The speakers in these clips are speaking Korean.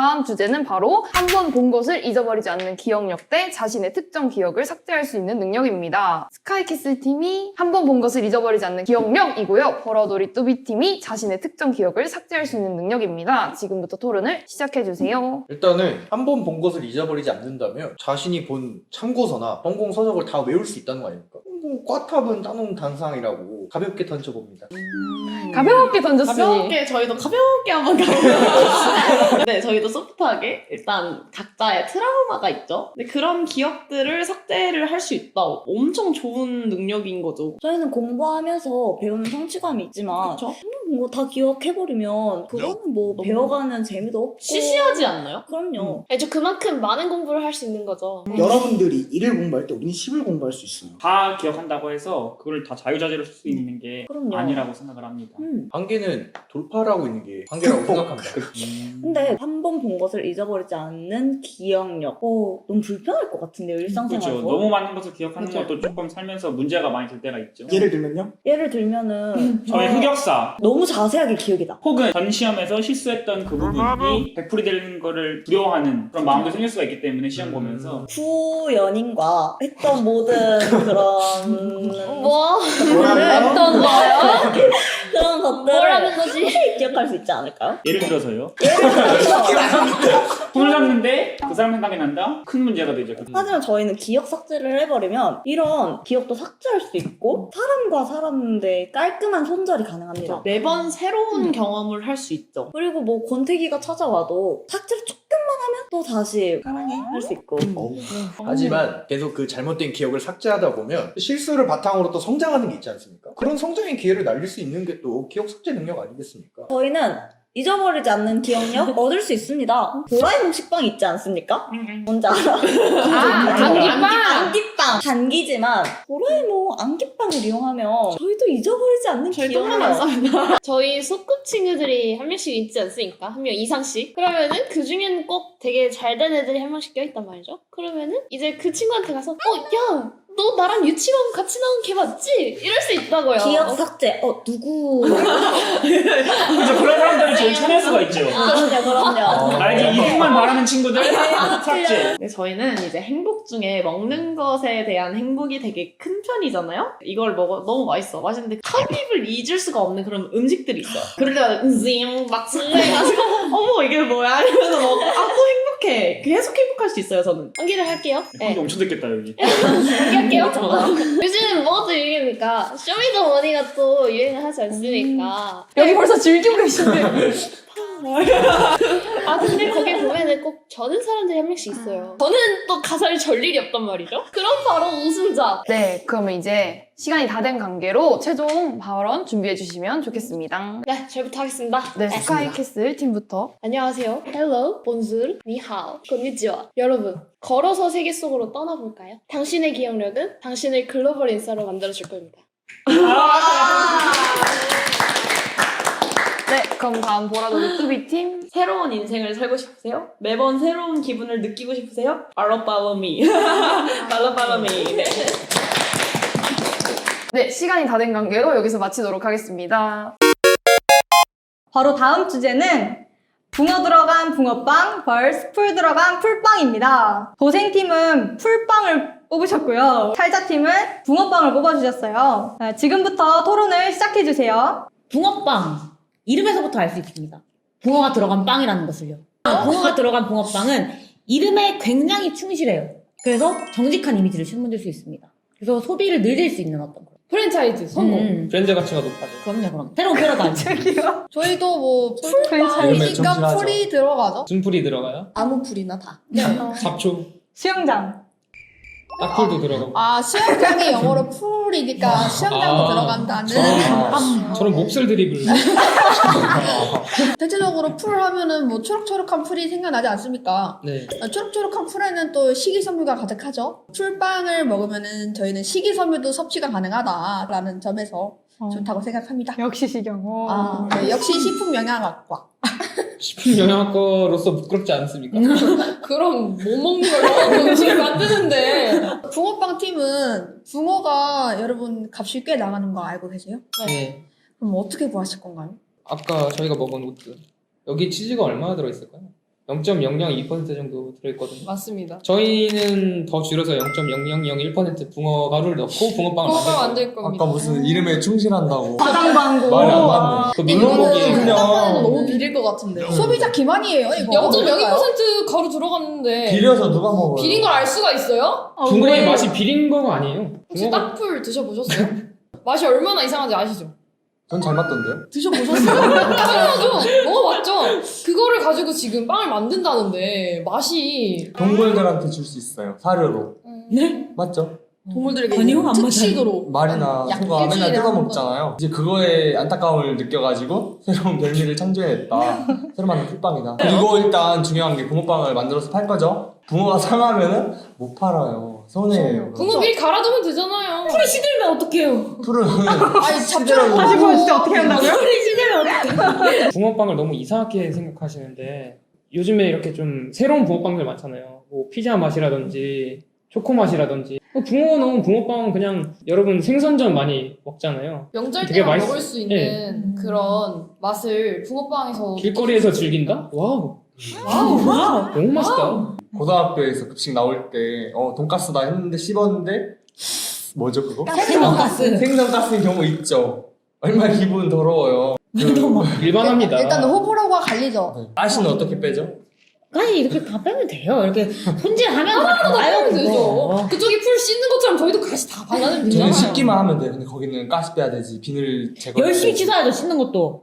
다음 주제는 바로 한 번 본 것을 잊어버리지 않는 기억력 대 자신의 특정 기억을 삭제할 수 있는 능력입니다. 스카이캐슬 팀이 한 번 본 것을 잊어버리지 않는 기억력이고요. 버러돌이 뚜비 팀이 자신의 특정 기억을 삭제할 수 있는 능력입니다. 지금부터 토론을 시작해주세요. 일단은 한 번 본 것을 잊어버리지 않는다면 자신이 본 참고서나 전공 서적을 다 외울 수 있다는 거 아닙니까? 뭐 꽈탑은 따놓은 단상이라고 가볍게 던져봅니다. 가볍게 던졌으니 가볍게 저희도 가볍게 한번 가볼까요? 네, 저희도 소프트하게 일단 각자의 트라우마가 있죠. 근데 그런 기억들을 삭제를 할 수 있다. 엄청 좋은 능력인 거죠. 저희는 공부하면서 배우는 성취감이 있지만 그쵸? 뭐 다 기억해버리면 그거는 뭐 너무 배워가는 재미도 없고 시시하지 않나요? 그럼요. 아니, 저 그만큼 많은 공부를 할 수 있는 거죠. 여러분들이 일을 공부할 때 우리는 10을 공부할 수 있어요. 다 기억한다고 해서 그걸 다 자유자재로 쓸 수 있는 게 그럼요. 아니라고 생각을 합니다. 음. 한계는 돌파라고 있는 게 한계라고 생각합니다. 근데 한 번 본 것을 잊어버리지 않는 기억력. 어, 너무 불편할 것 같은데요, 일상생활에서. 그렇죠. 너무 많은 것을 기억하는 그렇죠. 것도 조금 살면서 문제가 많이 될 때가 있죠. 예를 들면요. 예를 들면은 저의 어, 흑역사 너무 자세하게 기억이 나. 혹은 전 시험에서 실수했던 그 부분이 100% 되는 거를 두려워하는 그런 마음도 생길 수가 있기 때문에 시험 보면서 후연인과 했던 모든 그런 뭐? 어떤 거요? 그런 것들을 뭐라는 거지? 기억할 수 있지 않을까요? 예를 들어서요. 손을 잡는데 그 사람 생각이 난다? 큰 문제가 되죠. 하지만 저희는 기억 삭제를 해버리면 이런 기억도 삭제할 수 있고 사람과 사람의 깔끔한 손절이 가능합니다. 매번 새로운 경험을 할 수 있죠. 그리고 뭐 권태기가 찾아와도 삭제를 하면 또 다시 할 수 있고 어우. 하지만 계속 그 잘못된 기억을 삭제하다 보면 실수를 바탕으로 또 성장하는 게 있지 않습니까? 그런 성장의 기회를 날릴 수 있는 게 또 기억 삭제 능력 아니겠습니까? 저희는 잊어버리지 않는 기억력 얻을 수 있습니다. 도라에몽 식빵 있지 않습니까? 뭔지 알아? 아, 안기빵! 안기빵! 단기지만 도라에몽 안기빵을 이용하면 저희도 잊어버리지 않는 기억력. 저희 소꿉 친구들이 한 명씩 있지 않습니까? 한 명 이상씩. 그러면은 그 중에는 꼭 되게 잘 된 애들이 한 명씩 껴있단 말이죠. 그러면은 이제 그 친구한테 가서 어, 야! 너 나랑 유치원 같이 나온 걔 맞지? 이럴 수 있다고요. 기억 삭제 어 누구 그렇죠. 그런 사람들이 제일 쳐낼 수가 있죠. 그럼요 그럼요 나에게 이득만 바라는 친구들 삭제. 네, 저희는 이제 행복 중에 먹는 것에 대한 행복이 되게 큰 편이잖아요. 이걸 먹어 너무 맛있어. 맛있는데 컵입을 잊을 수가 없는 그런 음식들이 있어 요. 그럴 때마다 음징 막 설레가지고 어머 이게 뭐야 이러면서 먹고 아또 행복 해. 계속 행복할 수 있어요 저는. 연기를 할게요. 네. 엄청 듣겠다 여기. 연기할게요. 요즘 뭐가 또 유행입니까? 쇼미더머니가 또 유행을 하지 않습니까? 여기 벌써 즐기고 계신데 아 근데 거기 보면은 꼭 저는 사람들이 한 명씩 있어요. 저는 또 가사를 절 일이 없단 말이죠. 그럼 바로 우승자. 네, 그러면 이제 시간이 다 된 관계로 최종 발언 준비해 주시면 좋겠습니다. 네, 저부터 하겠습니다. 네, 스카이캐슬 팀부터 안녕하세요. Hello, bonjour, 니하오, konnichiwa. 여러분, 걸어서 세계 속으로 떠나볼까요? 당신의 기억력은 당신을 글로벌 인싸로 만들어줄 겁니다. 네, 그럼 다음 보라돌이 뚜비 팀 새로운 인생을 살고 싶으세요? 매번 새로운 기분을 느끼고 싶으세요? Follow follow me. follow follow me. 네. 네, 시간이 다 된 관계로 여기서 마치도록 하겠습니다. 바로 다음 주제는 붕어 들어간 붕어빵 vs 풀 들어간 풀빵입니다. 도생팀은 풀빵을 뽑으셨고요. 탈자팀은 붕어빵을 뽑아주셨어요. 자, 지금부터 토론을 시작해주세요. 붕어빵 이름에서부터 알 수 있습니다. 붕어가 들어간 빵이라는 것을요. 붕어가 들어간 붕어빵은 이름에 굉장히 충실해요. 그래서 정직한 이미지를 심어줄 수 있습니다. 그래서 소비를 늘릴 수 있는 어떤 거. 프랜차이즈 성공. 음, 브랜드 가치가 높아져. 그럼요, 그럼. 새로운 패러다임. 저희도 뭐 풀빵이니까. 풀이 들어가죠. 순풀이 들어가요? 아무 풀이나 다. 잡초, 수영장. 딱풀도 들어가고. 아 수영장이 영어로 풀이니까 수영장도 아, 들어간다는. 저는, 저는 몹쓸 드리블. 대체적으로 풀 하면은 뭐 초록초록한 풀이 생각나지 않습니까? 네. 아, 초록초록한 풀에는 또 식이섬유가 가득하죠. 풀빵을 먹으면은 저희는 식이섬유도 섭취가 가능하다라는 점에서 좋다고 생각합니다. 역시 시경. 아, 네, 역시 식품 영양학과. 식품 영양학과로서 부끄럽지 않습니까? 그럼 뭐 먹는 걸로 음식을 만드는데 붕어빵 팀은 붕어가 여러분 값이 꽤 나가는 거 알고 계세요? 네. 그럼 어떻게 구하실 건가요? 아까 저희가 먹은 우드. 여기 치즈가 얼마나 들어있을까요? 0.002% 정도 들어있거든요. 맞습니다. 저희는 더 줄여서 0.0001% 붕어 가루를 넣고 붕어빵을 붕어빵 만들 만들 겁니다. 아까 무슨 이름에 충실한다고. 과장 광고. 말이 안 맞네. 그 물렁고기 생각하는 너무 비릴 것 같은데. 소비자 기만이에요 이거. 0.02% 가루 들어갔는데 비려서 누가 먹어요? 비린 걸 알 수가 있어요? 어, 붕어의 왜? 맛이 비린 거가 아니에요. 혹시 붕어가 딱풀 드셔보셨어요? 맛이 얼마나 이상한지 아시죠? 전 잘 맞던데요? 드셔보셨어요? 당연하죠. 먹어봤죠? 그거를 가지고 지금 빵을 만든다는데 맛이 동물들한테 줄 수 있어요. 사료로. 네? 맞죠? 동물들에게 아니요, 안. 특식으로 말이나 약 소가 맨날 일주일에 뜯어 한 번. 먹잖아요. 이제 그거에 안타까움을 느껴가지고 새로운 별미를 창조해냈다. 새로 만든 풀빵이다. 그리고 일단 중요한 게 붕어빵을 만들어서 팔 거죠. 붕어가 상하면은 못 팔아요. 손해예요. 붕어 미리 갈아두면 되잖아요. 풀이 시들면 어떡해요? 풀은 아니 잡초를 다시 보여주세요. 어떻게 한다고요? 풀이 시들면 어떡해요? 붕어빵을 너무 이상하게 생각하시는데 요즘에 이렇게 좀 새로운 붕어빵들 많잖아요. 뭐 피자 맛이라든지 초코 맛이라든지 뭐 붕어 넣은 붕어빵은 그냥 여러분 생선전 많이 먹잖아요. 명절 되게 때만 맛있- 먹을 수 있는 그런 맛을 붕어빵에서 길거리에서 즐긴다? 와우 와우, 와우. 너무 맛있다. 고등학교에서 급식 나올 때 어, 돈가스다 했는데 씹었는데 뭐죠 그거? 생선가스. 생선 가스인 경우 있죠. 얼마나 기분 더러워요. 너무 일반합니다. 일단 호불호가 갈리죠. 가시는 어떻게 빼죠? 아니 이렇게 다 빼면 돼요. 이렇게 손질하면 다 나요. 하면 되죠. 그쪽이 풀 씻는 것처럼 저희도 가시 다 발라내면 저는 되잖아요. 씻기만 하면 돼요. 근데 거기는 가시 빼야 되지. 비늘 제거. 열심히 씻어야죠. 씻는 것도.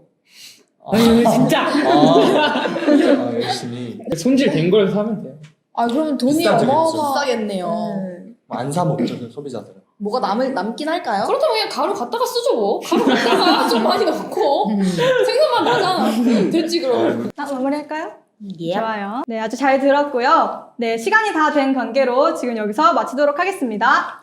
아유 진짜. 아, 아, 열심히. 손질 된 걸 사면 돼요. 아 그러면 돈이 비싸죠, 어마어마. 비싸겠네요. 네. 안사 먹죠 그 소비자들은. 뭐가 남을 남긴 할까요? 그렇다면 그냥 가루 갖다가 쓰죠 뭐. 가루 갖다가 좀 많이 넣고 음. 생선만 나잖아. 됐지 그럼. 아, 마무리할까요? 예. 좋아요. 네, 아주 잘 들었고요. 네, 시간이 다 된 관계로 지금 여기서 마치도록 하겠습니다.